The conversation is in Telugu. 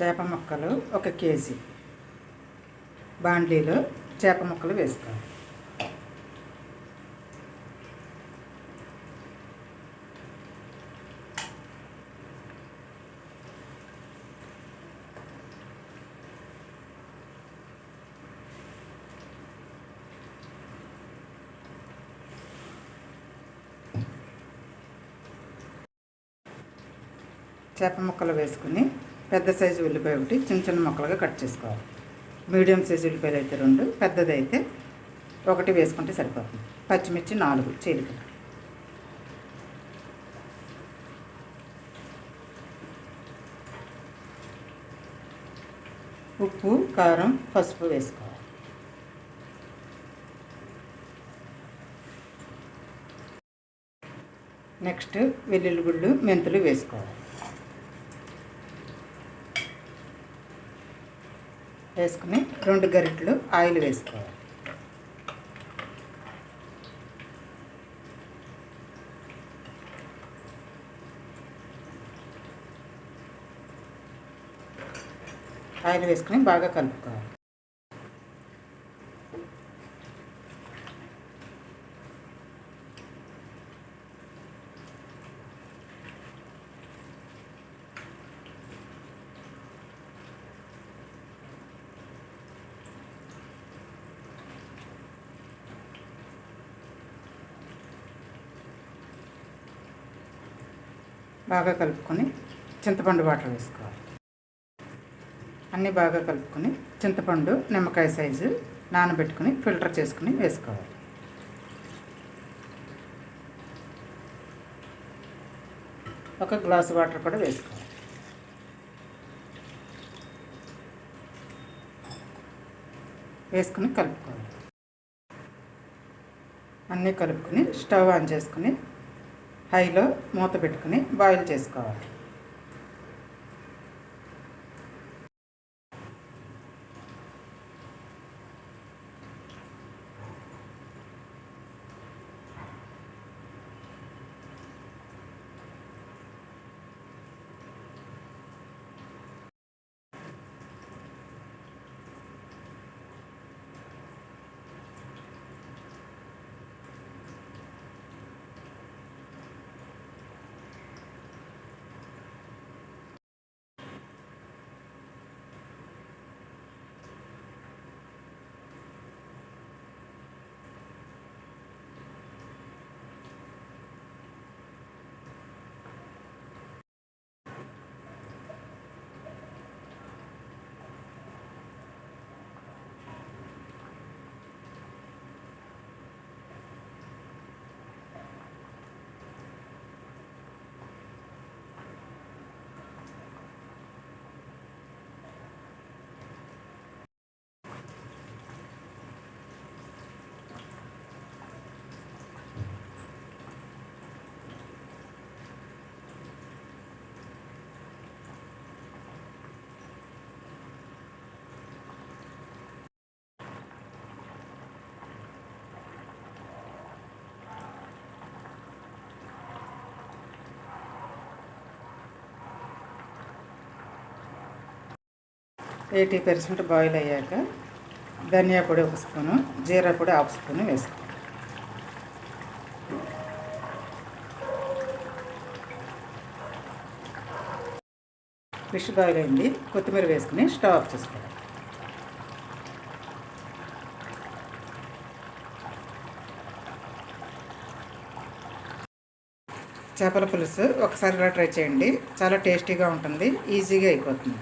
చేప ముక్కలు ఒక కేజీ. బాండ్లీలో చేప ముక్కలు వేసుకోవాలి చేప ముక్కలు వేసుకుని పెద్ద సైజు ఉల్లిపాయ ఒకటి చిన్న చిన్న ముక్కలుగా కట్ చేసుకోవాలి. మీడియం సైజు ఉల్లిపాయలు అయితే రెండు పెద్దది అయితే ఒకటి వేసుకుంటే సరిపోతుంది. పచ్చిమిర్చి నాలుగు చీలికలు. ఉప్పు కారం పసుపు వేసుకోవాలి. నెక్స్ట్ వెల్లుల్లి గుళ్ళు మెంతులు వేసుకోవాలి. వేసుకుని రెండు గరిటెలు ఆయిల్ వేసుకోవాలి. ఆయిల్ వేసుకుని బాగా కలుపుకోవాలి. బాగా కలుపుకొని చింతపండు వాటర్ వేసుకోవాలి. అన్నీ బాగా కలుపుకొని చింతపండు నిమ్మకాయ సైజు నానబెట్టుకుని ఫిల్టర్ చేసుకుని వేసుకోవాలి. ఒక గ్లాసు వాటర్ కూడా వేసుకోవాలి. వేసుకుని కలుపుకోవాలి. అన్నీ కలుపుకొని స్టవ్ ఆన్ చేసుకుని హైలో మూత పెట్టుకుని బాయిల్ చేసుకోవాలి. ఎయిటీ పర్సెంట్ బాయిల్ అయ్యాక ధనియా పొడి ఒక స్పూను జీరా పొడి హాఫ్ స్పూను వేసుకో. ఫిష్ బాయిల్ అయింది. కొత్తిమీర వేసుకుని స్టవ్ ఆఫ్ చేసుకోవాలి చేపల పులుసు ఒకసారి ట్రై చేయండి. చాలా టేస్టీగా ఉంటుంది. ఈజీగా అయిపోతుంది.